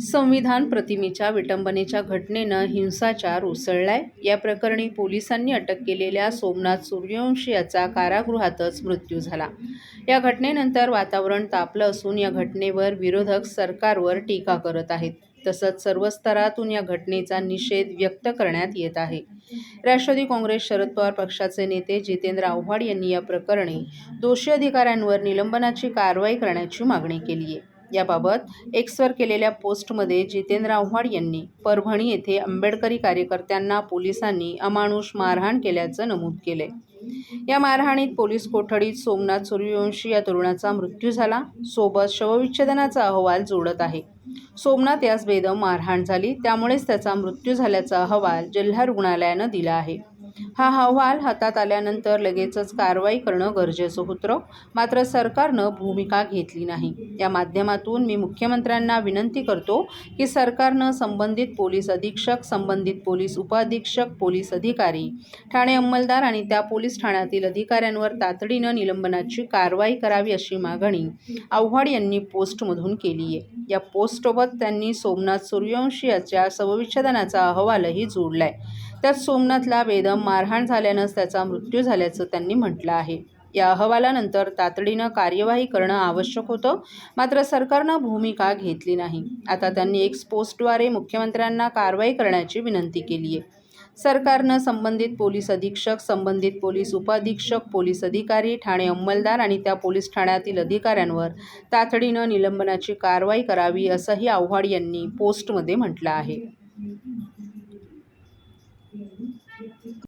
संविधान प्रतिमेच्या विटंबनेच्या घटनेनं हिंसाचार उसळलाय. या प्रकरणी पोलिसांनी अटक केलेल्या सोमनाथ सूर्यवंशी याचा कारागृहातच मृत्यू झाला. या घटनेनंतर वातावरण तापलं असून या घटनेवर विरोधक सरकारवर टीका करत आहेत. तसंच सर्व स्तरातून या घटनेचा निषेध व्यक्त करण्यात येत आहे. राष्ट्रवादी काँग्रेस शरद पवार पक्षाचे नेते जितेंद्र आव्हाड यांनी या प्रकरणी दोषी अधिकाऱ्यांवर निलंबनाची कारवाई करण्याची मागणी केली आहे याबाबत एक्सवर केलेल्या पोस्टमध्ये जितेंद्र आव्हाड यांनी परभणी येथे आंबेडकरी कार्यकर्त्यांना पोलिसांनी अमानुष मारहाण केल्याचं नमूद केले या मारहाणीत पोलीस कोठडीत सोमनाथ सूर्यवंशी या तरुणाचा मृत्यू झाला. सोबत शवविच्छेदनाचा अहवाल जोडत आहे. सोमनाथ यास बेदम मारहाण झाली. त्यामुळेच त्याचा मृत्यू झाल्याचा अहवाल जिल्हा रुग्णालयानं दिला आहे. हा अहवाल हातात आल्यानंतर लगेचच कारवाई करणं गरजेचं होतं. मात्र सरकारनं भूमिका घेतली नाही. या माध्यमातून मी मुख्यमंत्र्यांना विनंती करतो की सरकारनं संबंधित पोलीस अधीक्षक संबंधित पोलीस उपअधीक्षक पोलीस अधिकारी ठाणे अंमलदार आणि त्या पोलीस ठाण्यातील अधिकाऱ्यांवर तातडीनं निलंबनाची कारवाई करावी अशी मागणी आव्हाड यांनी पोस्टमधून केली आहे. या पोस्टसोबत त्यांनी सोमनाथ सूर्यवंशी याच्या शवविच्छेदनाचा अहवालही जोडलाय. त्यात सोमनाथला बेदम मारहाण झाल्यानंच त्याचा मृत्यू झाल्याचं त्यांनी म्हटलं आहे. या अहवालानंतर तातडीनं कार्यवाही करणं आवश्यक होतं मात्र सरकारनं भूमिका घेतली नाही. आता त्यांनी एक पोस्टद्वारे मुख्यमंत्र्यांना कारवाई करण्याची विनंती केली आहे सरकारनं संबंधित पोलीस अधीक्षक संबंधित पोलीस उपअधीक्षक पोलीस अधिकारी ठाणे अंमलदार आणि त्या पोलीस ठाण्यातील अधिकाऱ्यांवर तातडीनं निलंबनाची कारवाई करावी असंही आव्हाड यांनी पोस्टमध्ये म्हटलं आहे.